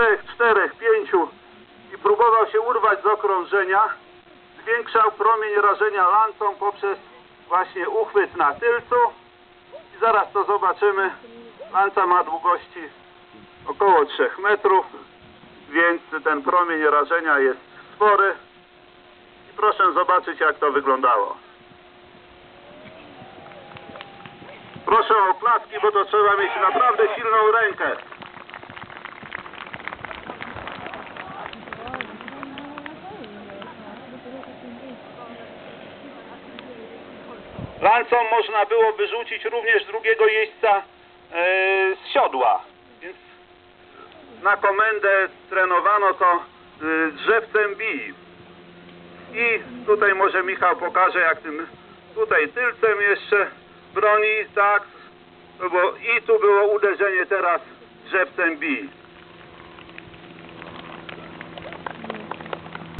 trzech, czterech, pięciu i próbował się urwać z okrążenia, zwiększał promień rażenia lancą poprzez właśnie uchwyt na tylcu i zaraz to zobaczymy. Lanca ma długości około 3 metrów, więc ten promień rażenia jest spory. I proszę zobaczyć jak to wyglądało. Proszę o klaski, bo to trzeba mieć naprawdę silną rękę. Lancą można było wyrzucić również drugiego jeźdźca e, z siodła. Więc na komendę trenowano to e, drzewcem bij. I tutaj może Michał pokaże jak tym tutaj tylcem jeszcze broni, tak. To było, I tu było uderzenie teraz drzewcem bij.